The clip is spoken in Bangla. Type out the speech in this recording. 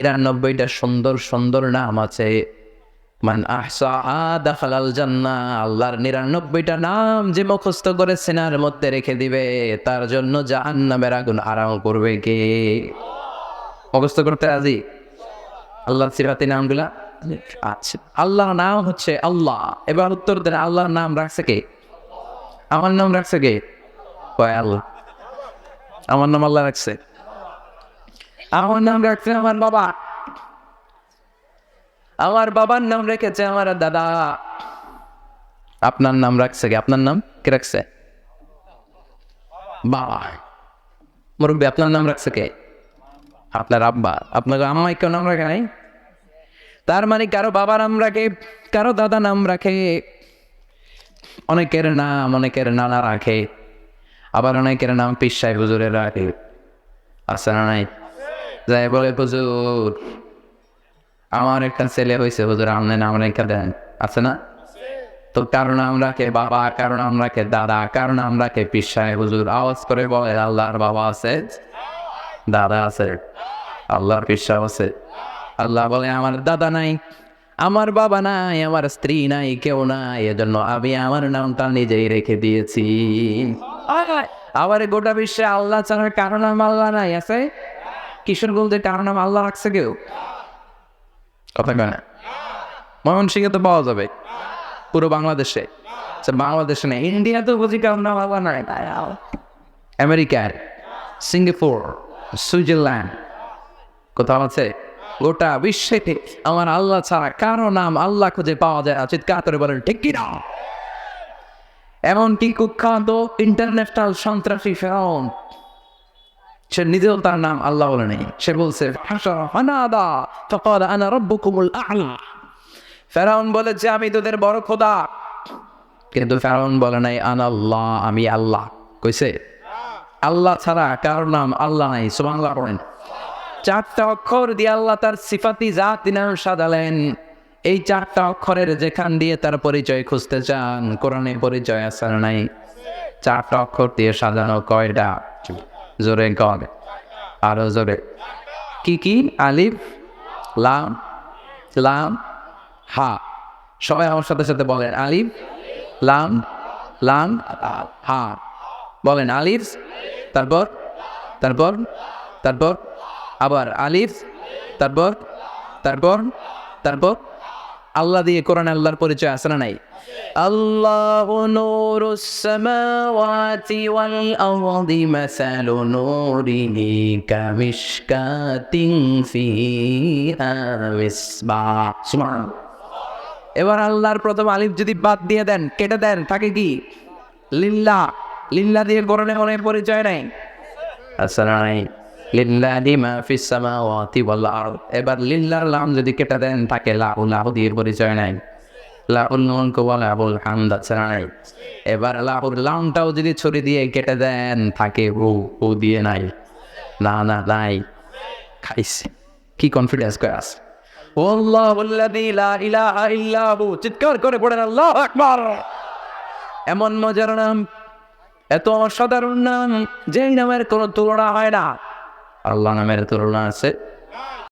নিরানব্বইটা সুন্দর সুন্দর নাম আছে। মান আহসা জান্না আল্লাহর নিরানব্বইটা নাম যে করে সিনার মধ্যে রেখে দিবে, তার জন্য জাহান্নামের আগুন আরাম করবে কে? করতে রাজি? আল্লাহর সিরাতি নামগুলা আচ্ছা আল্লাহর নাম হচ্ছে আল্লাহ। এবার উত্তর দেন, আল্লাহর নাম রাখছে কে? আমার নাম রাখছে কে? আল্লাহ? আমার নাম আল্লাহ রাখছে? আমার নাম রাখছে আমার বাবা। আমার বাবার নাম রেখেছে আমার দাদা। আপনার নাম রাখছে কি? আপনার নাম কে রাখছে? বাবা। মুরব্বী, আপনার নাম রাখছে কে? আপনার আব্বা। আপনার আম্মাই কেউ নাম রাখে নাই? তার মানে কারও বাবা নাম রাখে, কারও দাদা নাম রাখে? অনেকের নাম, অনেকের নানা রাখে। আবার অনেকের নাম পিসাই হুজুরের রাখে। না নাই? যাই বলে হুজুর। আমার একটা ছেলে হয়েছে হুজুর আপনি নাম রেখে দেন। আছে না? তো কারণ আমরা কে বাবা কারণ আমরা কে দাদা কারণ আমরা কে পিসাই হুজুর? আওয়াজ করে বলে আল্লাহর বাবা আছে? দাদা আছে। আল্লাহর পিসা আছে। আল্লাহ বলে আমার দাদা নাই আমার বাবা নাই আমার স্ত্রী নাই কেউ নাই। এজন্য আমি আমার নামটা নিজেই রেখে দিয়েছি। আবার গোটা বিশ্বে আল্লাহ ছাড়া কারও নাম আল্লাহ নাই আছে? কিশোরগঞ্জে কারও নাম আল্লাহ রাখছে কেউ? কথা কেন ময়মনসিংহে তো পাওয়া যাবে। পুরো বাংলাদেশে। আচ্ছা, বাংলাদেশে নেই ইন্ডিয়া তো বুঝি কারও নাম আল্লাহ নাই আমেরিকার সিঙ্গাপুর সুইজারল্যান্ড কোথাও আছে? গোটা বিশ্বে আমার আল্লাহ ছাড়া কারও নাম আল্লাহ খুঁজে পাওয়া যায় না। চিৎকার করে বলেন ঠিক কিনা? এমনকি কুখ্যাত ইন্টারন্যাশনাল সন্ত্রাসী ফেরাউন সে নিজেও তার নাম আল্লাহ বলে নেই। সে বলছে ফেরাউন বলে, যে আমি তোদের বড় খোদা। কিন্তু ফেরাউন বলে নাই, আন আল্লাহ, আমি আল্লাহ। কইছে, আল্লাহ ছাড়া কারোর নাম আল্লাহ নাই, সুবহানাল্লাহ পড়েন। চারটা অক্ষর দিয়ে আল্লাহ তার সিফাতি জাত নাম সাজালেন। এই চারটা অক্ষরের যেখান দিয়ে তার পরিচয় খুঁজতে চান, কোরআনে পরিচয় না নাই? চারটা অক্ষর দিয়ে সাজানো কয়টা? জোরে কর আরও জোরে। কি কি? আলিফ, লাম লাম, হা। সবাই আমার সাথে সাথে বলেন। আলিফ, লাম লাম, হা। বলেন আলিফ, তারপর তারপর তারপর, আবার আলিফ, তারপর তারপর তারপর আল্লাহ দিয়ে কোরআন আল্লাহর পরিচয় আছে না নাই? আল্লাহ নূরুস সামাওয়াতি ওয়াল আরদি মাসালু নূরিহি কামিশকাতিন ফিহা মিসবাহ সুবহানাল্লাহ। এবার আল্লাহর প্রথম আলিফ যদি বাদ দিয়ে দেন কেটে দেন তাকে কি? লিল্লা। লিল্লা দিয়ে কোরআনে অনেক পরিচয় নাই। আচ্ছা নাই লিল্লাহি মা ফিস সামাওয়াতি ওয়াল আরদ। এবার লিল্লার লাম যদি কেটে দেন, তাকে লাহু লাহু দিয়ে পরিচয় নাই। লাহুল মুলকু ওয়া লাহুল হামদ নাই এবার লাহুর লামটাও যদি ছড়ি দিয়ে কেটে দেন, তাকে হু হু দিয়ে নাই। না না, নাই। খাইছে। কি কনফিডেন্স করে আছে? চিৎকার করে পড়েন, আল্লাহু আকবার। এমন মজার নাম। এত অসাধারণ নাম। যেই নামের কোনো তুলনা হয় না। আল্লাহ নামের তুলনা আছে।